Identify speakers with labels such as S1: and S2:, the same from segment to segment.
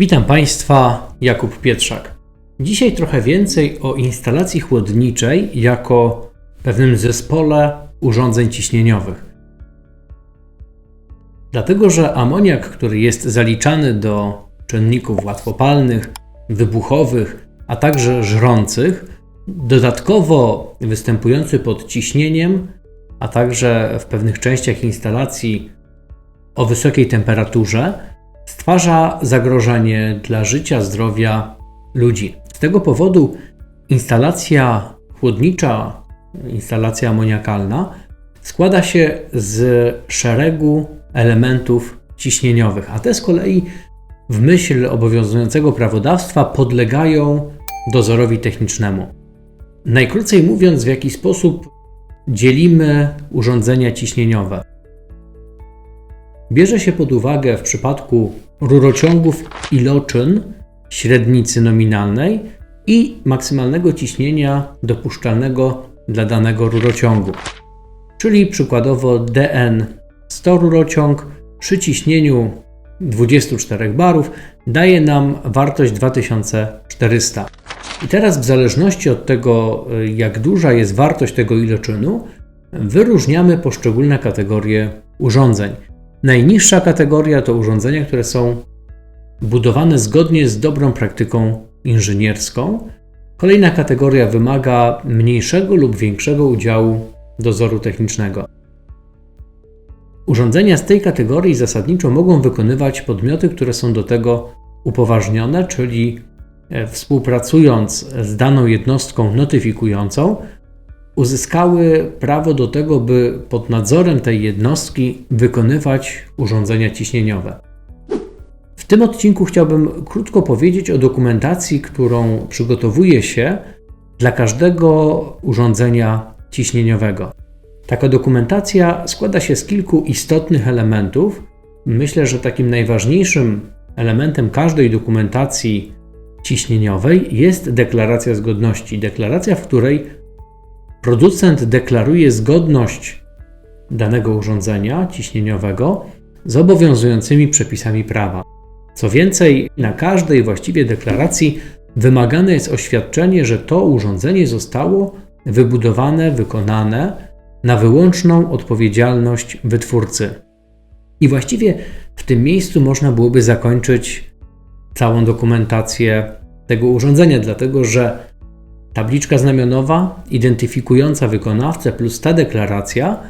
S1: Witam Państwa, Jakub Pietrzak. Dzisiaj trochę więcej o instalacji chłodniczej jako pewnym zespole urządzeń ciśnieniowych. Dlatego, że amoniak, który jest zaliczany do czynników łatwopalnych, wybuchowych, a także żrących, dodatkowo występujący pod ciśnieniem, a także w pewnych częściach instalacji o wysokiej temperaturze, stwarza zagrożenie dla życia, zdrowia ludzi. Z tego powodu instalacja chłodnicza, instalacja amoniakalna składa się z szeregu elementów ciśnieniowych, a te z kolei w myśl obowiązującego prawodawstwa podlegają dozorowi technicznemu. Najkrócej mówiąc, w jaki sposób dzielimy urządzenia ciśnieniowe. Bierze się pod uwagę w przypadku rurociągów iloczyn średnicy nominalnej i maksymalnego ciśnienia dopuszczalnego dla danego rurociągu. Czyli przykładowo DN 100 rurociąg przy ciśnieniu 24 barów daje nam wartość 2400. I teraz w zależności od tego, jak duża jest wartość tego iloczynu, wyróżniamy poszczególne kategorie urządzeń. Najniższa kategoria to urządzenia, które są budowane zgodnie z dobrą praktyką inżynierską. Kolejna kategoria wymaga mniejszego lub większego udziału dozoru technicznego. Urządzenia z tej kategorii zasadniczo mogą wykonywać podmioty, które są do tego upoważnione, czyli e, współpracując z daną jednostką notyfikującą, uzyskały prawo do tego, by pod nadzorem tej jednostki wykonywać urządzenia ciśnieniowe. W tym odcinku chciałbym krótko powiedzieć o dokumentacji, którą przygotowuje się dla każdego urządzenia ciśnieniowego. Taka dokumentacja składa się z kilku istotnych elementów. Myślę, że takim najważniejszym elementem każdej dokumentacji ciśnieniowej jest deklaracja zgodności. Deklaracja, w której producent deklaruje zgodność danego urządzenia ciśnieniowego z obowiązującymi przepisami prawa. Co więcej, na każdej właściwie deklaracji wymagane jest oświadczenie, że to urządzenie zostało wybudowane, wykonane na wyłączną odpowiedzialność wytwórcy. I właściwie w tym miejscu można byłoby zakończyć całą dokumentację tego urządzenia, dlatego że tabliczka znamionowa identyfikująca wykonawcę plus ta deklaracja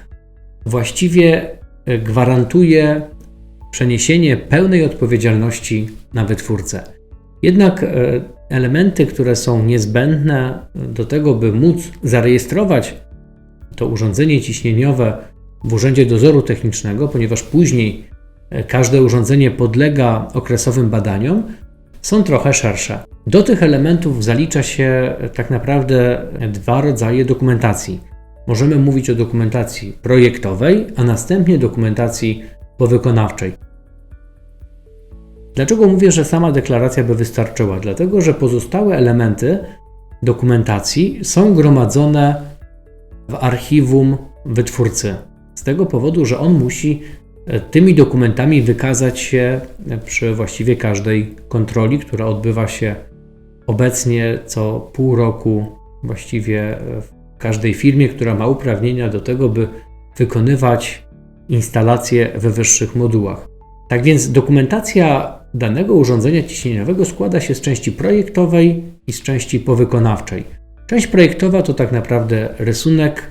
S1: właściwie gwarantuje przeniesienie pełnej odpowiedzialności na wytwórcę. Jednak e, elementy, które są niezbędne do tego, by móc zarejestrować to urządzenie ciśnieniowe w Urzędzie Dozoru Technicznego, ponieważ później e, każde urządzenie podlega okresowym badaniom, są trochę szersze. Do tych elementów zalicza się e, tak naprawdę dwa rodzaje dokumentacji. Możemy mówić o dokumentacji projektowej, a następnie dokumentacji powykonawczej. Dlaczego mówię, że sama deklaracja by wystarczyła? Dlatego, że pozostałe elementy dokumentacji są gromadzone w archiwum wytwórcy. Z tego powodu, że on musi e, tymi dokumentami wykazać się przy właściwie każdej kontroli, która odbywa się obecnie co pół roku, właściwie w każdej firmie, która ma uprawnienia do tego, by wykonywać instalacje we wyższych modułach. Tak więc dokumentacja danego urządzenia ciśnieniowego składa się z części projektowej i z części powykonawczej. Część projektowa to tak naprawdę rysunek,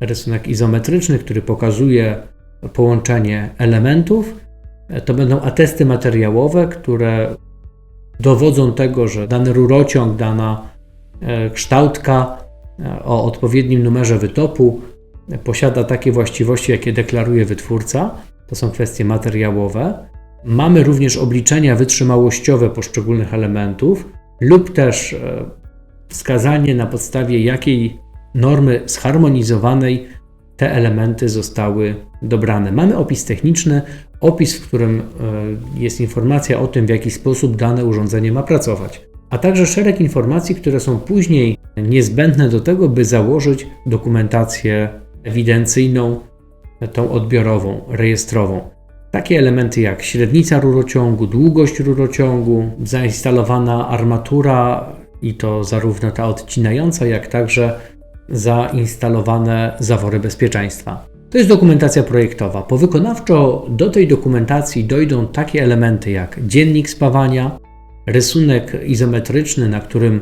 S1: rysunek izometryczny, który pokazuje połączenie elementów. To będą atesty materiałowe, które dowodzą tego, że dany rurociąg, dana e, kształtka e, o odpowiednim numerze wytopu posiada takie właściwości, jakie deklaruje wytwórca. To są kwestie materiałowe. Mamy również obliczenia wytrzymałościowe poszczególnych elementów lub też e, wskazanie na podstawie jakiej normy zharmonizowanej te elementy zostały dobrane. Mamy opis techniczny, opis, w którym e, jest informacja o tym, w jaki sposób dane urządzenie ma pracować, a także szereg informacji, które są później niezbędne do tego, by założyć dokumentację ewidencyjną, tą odbiorową, rejestrową. Takie elementy jak średnica rurociągu, długość rurociągu, zainstalowana armatura i to zarówno ta odcinająca, jak także zainstalowane zawory bezpieczeństwa. To jest dokumentacja projektowa. Po wykonawczo do tej dokumentacji dojdą takie elementy jak dziennik spawania, rysunek izometryczny, na którym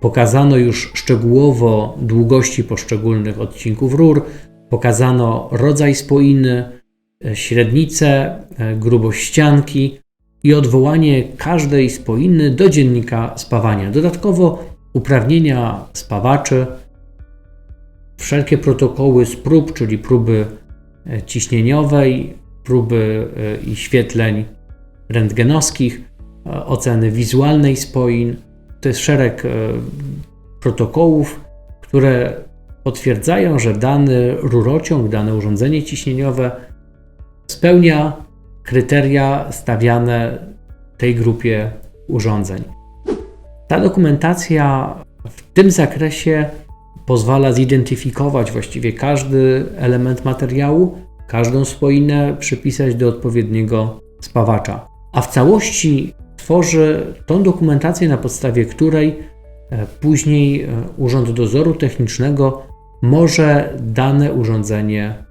S1: pokazano już szczegółowo długości poszczególnych odcinków rur, pokazano rodzaj spoiny, średnicę, grubość ścianki i odwołanie każdej spoiny do dziennika spawania. Dodatkowo uprawnienia spawaczy, wszelkie protokoły z prób, czyli próby e, ciśnieniowej, próby e, i świetleń rentgenowskich, e, oceny wizualnej spoin. To jest szereg protokołów, które potwierdzają, że dany rurociąg, dane urządzenie ciśnieniowe spełnia kryteria stawiane tej grupie urządzeń. Ta dokumentacja w tym zakresie pozwala zidentyfikować właściwie każdy element materiału, każdą spoinę przypisać do odpowiedniego spawacza. A w całości tworzy tą dokumentację, na podstawie której e, później e, Urząd Dozoru Technicznego może dane urządzenie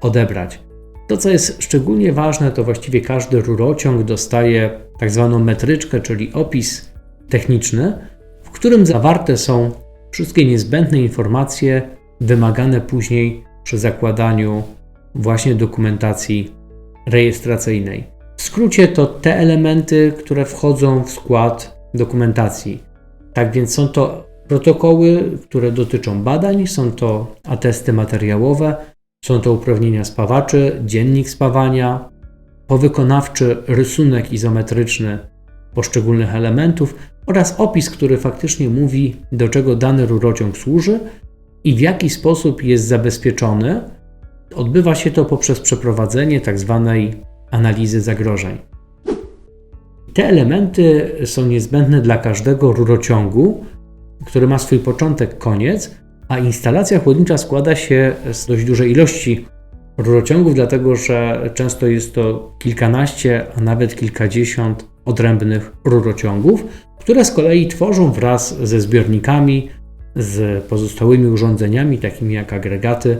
S1: odebrać. To, co jest szczególnie ważne, to właściwie każdy rurociąg dostaje tak zwaną metryczkę, czyli opis techniczny, w którym zawarte są wszystkie niezbędne informacje wymagane później przy zakładaniu właśnie dokumentacji rejestracyjnej. W skrócie to te elementy, które wchodzą w skład dokumentacji. Tak więc są to protokoły, które dotyczą badań, są to atesty materiałowe, są to uprawnienia spawaczy, dziennik spawania, powykonawczy rysunek izometryczny poszczególnych elementów oraz opis, który faktycznie mówi, do czego dany rurociąg służy i w jaki sposób jest zabezpieczony. Odbywa się to poprzez przeprowadzenie tzw. Tak analizy zagrożeń. Te elementy są niezbędne dla każdego rurociągu, który ma swój początek, koniec, a instalacja chłodnicza składa się z dość dużej ilości rurociągów, dlatego że często jest to kilkanaście, a nawet kilkadziesiąt odrębnych rurociągów, które z kolei tworzą wraz ze zbiornikami, z pozostałymi urządzeniami, takimi jak agregaty,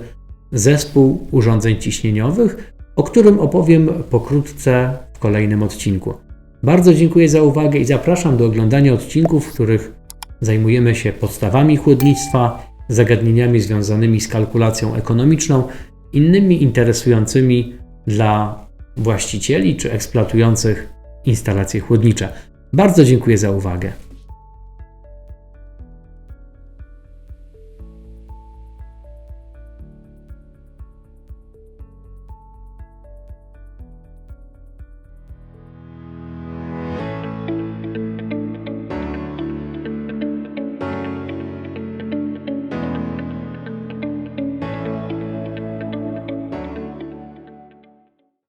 S1: zespół urządzeń ciśnieniowych, o którym opowiem pokrótce w kolejnym odcinku. Bardzo dziękuję za uwagę i zapraszam do oglądania odcinków, w których zajmujemy się podstawami chłodnictwa, zagadnieniami związanymi z kalkulacją ekonomiczną, innymi interesującymi dla właścicieli czy eksploatujących instalacje chłodnicze. Bardzo dziękuję za uwagę.